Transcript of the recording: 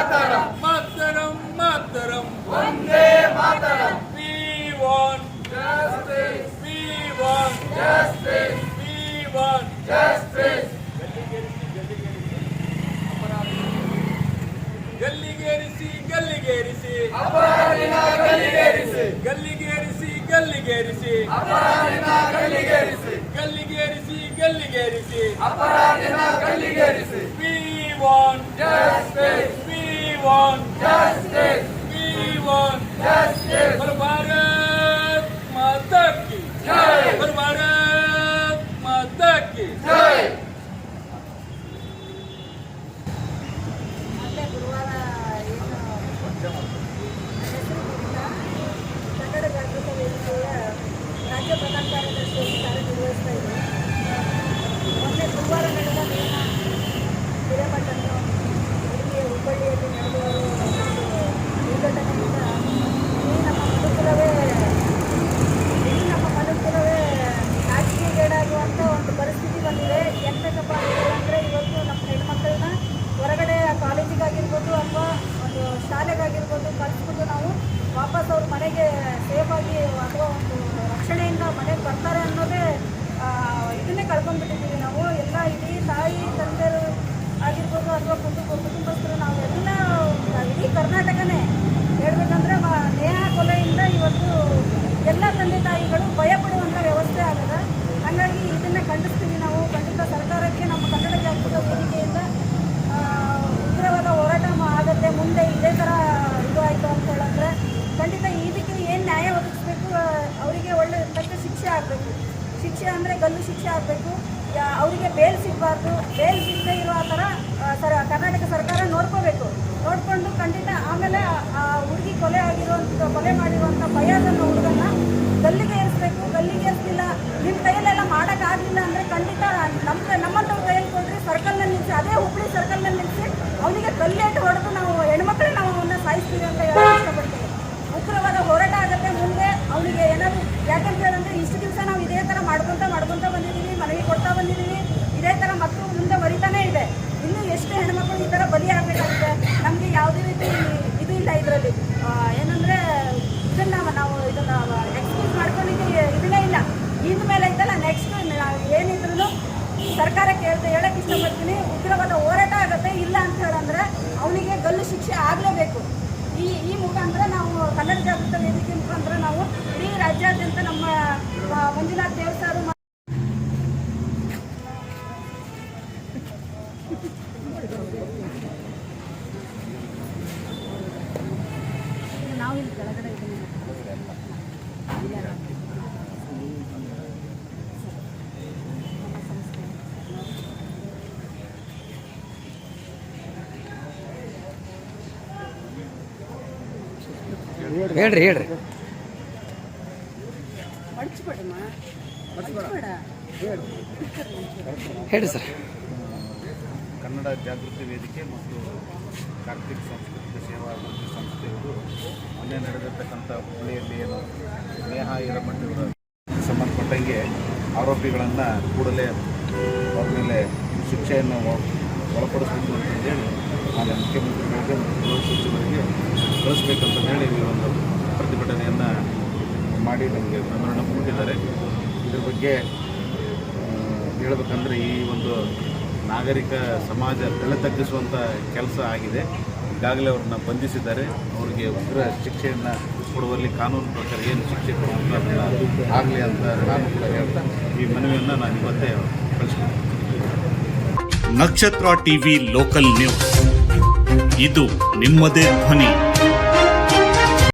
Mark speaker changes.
Speaker 1: Mataram
Speaker 2: Mataram Mataram
Speaker 1: Vande Mataram
Speaker 2: we want
Speaker 1: justice
Speaker 2: we want
Speaker 1: justice
Speaker 2: we want
Speaker 1: justice
Speaker 2: ಗಲ್ಲಿಗೇರಿಸಿ ಗಲ್ಲಿಗೇರಿಸಿ
Speaker 1: ಅಪರಾಧಿನ ಗಲ್ಲಿಗೇರಿಸಿ
Speaker 2: ಗಲ್ಲಿಗೇರಿಸಿ ಗಲ್ಲಿಗೇರಿಸಿ
Speaker 1: ಅಪರಾಧಿನ ಗಲ್ಲಿಗೇರಿಸಿ
Speaker 2: ಗಲ್ಲಿಗೇರಿಸಿ ಗಲ್ಲಿಗೇರಿಸಿ
Speaker 1: ಅಪರಾಧಿನ ಗಲ್ಲಿಗೇರಿಸಿ
Speaker 2: we want
Speaker 1: justice
Speaker 3: want justice. We want justice. For Bharat Mata ki. Jai. For Bharat Mata ki. Jai. ಮನೆಗೆ ಸೇಫಾಗಿ ಅಥವಾ ಒಂದು ರಕ್ಷಣೆಯಿಂದ ಮನೆಗೆ ಬರ್ತಾರೆ ಅನ್ನೋದೇ ಇದನ್ನೇ ಕಳ್ಕೊಂಡ್ಬಿಟ್ಟಿದ್ದೀವಿ ನಾವು. ಎಲ್ಲ ಇಡೀ ತಾಯಿ ತಂದೆರು ಆಗಿರ್ಬೋದು ಅಥವಾ ಕುಟುಂಬ ಕುಟುಂಬಸ್ಥರು, ನಾವು ಎಲ್ಲ, ಇಡೀ ಕರ್ನಾಟಕನೇ ಹೇಳ್ಬೇಕಂದ್ರೆ ನೇಹ ಕೊಲೆಯಿಂದ ಇವತ್ತು ಎಲ್ಲ ತಂದೆ ತಾಯಿಗಳು ಭಯ ಪಡುವಂಥ ವ್ಯವಸ್ಥೆ ಆಗದ ಹಾಗಾಗಿ ಇದನ್ನ ಖಂಡಿಸ್ತೀವಿ ನಾವು ಖಂಡಿತ ಸರ್ಕಾರಕ್ಕೆ ನಮ್ಮ ಕನ್ನಡ ಜಾಗೃತ ವೇದಿಕೆಯಿಂದ ಆ, ಉಗ್ರವಾದ ಹೋರಾಟ ಮಾ- ಆಗತ್ತೆ ಮುಂದೆ ಇದೇ ಥರ ಇದು ಆಯಿತು ಅಂತ ಹೇಳಿದ್ರೆ ಖಂಡಿತ ಇದಕ್ಕೆ ಏನು ನ್ಯಾಯ ಒದಗಿಸ್ಬೇಕು ಆ, ಅವರಿಗೆ ಒಳ್ಳೆ ತಕ್ಕ ಶಿಕ್ಷೆ ಆಗಬೇಕು ಶಿಕ್ಷೆ ಅಂದರೆ ಗಲ್ಲು ಶಿಕ್ಷೆ ಆಗಬೇಕು. ಅವರಿಗೆ ಬೇಲ್ ಸಿಗಬಾರ್ದು. ಬೇಲ್ ಸಿಗದೆ ಇರೋ ಆ ಥರ ಸರ, ಕರ್ನಾಟಕ ಸರ್ಕಾರ ನೋಡ್ಕೋಬೇಕು. ನೋಡಿಕೊಂಡು ಖಂಡಿತ ಆಮೇಲೆ, ಆ, ಹುಡುಗಿ ಕೊಲೆ ಆಗಿರುವಂಥ ಕೊಲೆ ಮಾಡಿರುವಂಥ ಭಯದನ್ನು ಹುಡುಗನ್ನ ಗಲ್ಲಿಗೆ ಏರಿಸ್ಬೇಕು ಗಲ್ಲಿಗೆ ಏರಿಸಲಿಲ್ಲ ನಿಮ್ಮ ಕೈಯಲ್ಲೆಲ್ಲ ಮಾಡೋಕ್ಕಾಗಲಿಲ್ಲ ಅಂದರೆ ಖಂಡಿತ ನಮ್ಮ ನಮ್ಮಂಥವ್ರ ಕೈಯಲ್ಲಿ ಕೊಟ್ಟರೆ ಸರ್ಕಲ್ನಲ್ಲಿ ನಿಲ್ಲಿಸಿ ಅದೇ ಹುಬ್ಬಳ್ಳಿ ಸರ್ಕಲ್ನಲ್ಲಿ ನಿಲ್ಲಿಸಿ ಅವನಿಗೆ ಕಲ್ಲೇಟು ಹೊಡೆದು ನಾವು ಹೆಣ್ಮಕ್ಳೇ ನಾವು ಅವನ್ನ ಸಾಯಿಸ್ತೀವಿ ಅಂತ ಹೇಳಕ್ ಇಷ್ಟಪಡ್ತೀವಿ ಉಗ್ರವಾದ ಹೋರಾಟ ಆಗುತ್ತೆ ಮುಂದೆ ಅವನಿಗೆ ಏನಾದ್ರು ಯಾಕಂತ ಹೇಳಿದ್ರೆ ಇಷ್ಟು ದಿವಸ ನಾವು ಇದೇ ಥರ ಮಾಡ್ಕೊತ ಮಾಡ್ಕೊತ ಬಂದಿದ್ದೀವಿ ಮನವಿ ಕೊಡ್ತಾ ಬಂದಿದ್ದೀವಿ ಇದೇ ಥರ ಮತ್ತು ಮುಂದೆ ಇದೆ. ಇನ್ನೂ ಎಷ್ಟು ಹೆಣ್ಮಕ್ಳು ಈ ಥರ ಬಲಿ ಆಗಬೇಕಾಗುತ್ತೆ ನಮಗೆ ಯಾವುದೇ ರೀತಿ ಇದು ಇಲ್ಲ ಇದರಲ್ಲಿ. ಏನಂದರೆ, ಇದನ್ನು ನಾವು ಇದನ್ನು ಎಕ್ಸ್ಕ್ಯೂಸ್ ಮಾಡ್ಕೊಂಡಿದ್ದು ಇದನ್ನೇ ಇಲ್ಲ. ಇನ್ಮೇಲೆ ಐತಲ್ಲ ನೆಕ್ಸ್ಟ್ ಏನಿದ್ರು ಸರ್ಕಾರಕ್ಕೆ ಹೇಳ್ತಾ ಹೇಳಕ್ಕೆ ಇಷ್ಟಪಡ್ತೀನಿ, ಉಗ್ರವಾದ ಹೋರಾಟ ಆಗುತ್ತೆ, ಇಲ್ಲ ಅಂತ ಹೇಳಂದ್ರೆ, ಅವನಿಗೆ ಗಲ್ಲು ಶಿಕ್ಷೆ ಆಗಲೇಬೇಕು. ಈ ಈ ಮುಖಾಂತರ ನಾವು ಕನ್ನಡ ಜಾಗೃತ ವೇದಿಕೆ
Speaker 4: ಹೇಳ್ರಿ ಹೇಳ್ರಿ. ಹೇಳಿ ಸರ್.
Speaker 5: ಕನ್ನಡ ಜಾಗೃತಿ ವೇದಿಕೆ ಮತ್ತು ಕಾರ್ತಿಕ್ ಸಂಸ್ಥೆಯವರು ಮೊನ್ನೆ ನಡೆದಿರ್ತಕ್ಕಂಥ ಹುಬ್ಬಳ್ಳಿಯಲ್ಲಿ ಏನು ನೇಹ ಹಿರಮಠಿಯವರ ಸಂಬಂಧಪಟ್ಟಂಗೆ ಆರೋಪಿಗಳನ್ನು ಕೂಡಲೇ ಅವ್ರ ಮೇಲೆ ಶಿಕ್ಷೆಯನ್ನು ಒಳಪಡಿಸಬೇಕು ಅಂತಂದೇಳಿ ಮಾನ್ಯ ಮುಖ್ಯಮಂತ್ರಿಗಳಿಗೆ ಮತ್ತು ಗೃಹ ಸಚಿವರಿಗೆ ಕಳಿಸ್ಬೇಕಂತ ಹೇಳಿ ಈ ಒಂದು ಪ್ರತಿಭಟನೆಯನ್ನು ಮಾಡಿ ನಮಗೆ ಮನರಣ ಕೊಟ್ಟಿದ್ದಾರೆ. ಇದ್ರ ಬಗ್ಗೆ ಹೇಳ್ಬೇಕಂದ್ರೆ ಈ ಒಂದು ನಾಗರಿಕ ಸಮಾಜ ತಲೆ ತಗ್ಗಿಸುವಂಥ ಕೆಲಸ ಆಗಿದೆ. ಈಗಾಗಲೇ ಅವ್ರನ್ನ ಬಂಧಿಸಿದ್ದಾರೆ. ಅವರಿಗೆ ಉಗ್ರ ಶಿಕ್ಷೆಯನ್ನು ಕೊಡುವಲ್ಲಿ ಕಾನೂನು ಪ್ರಕಾರ ಏನು ಶಿಕ್ಷೆ ಅದನ್ನು ಆಗಲಿ ಅಂತ ನಾನು ಕೂಡ ಹೇಳ್ತಾ ಈ ಮನವಿಯನ್ನು ನಾನು ಇವತ್ತೇ ಕಳಿಸ್ತೀನಿ.
Speaker 6: ನಕ್ಷತ್ರ ಟಿವಿ ಲೋಕಲ್ ನ್ಯೂಸ್. ಇದು ನಿಮ್ಮದೇ ಧ್ವನಿ.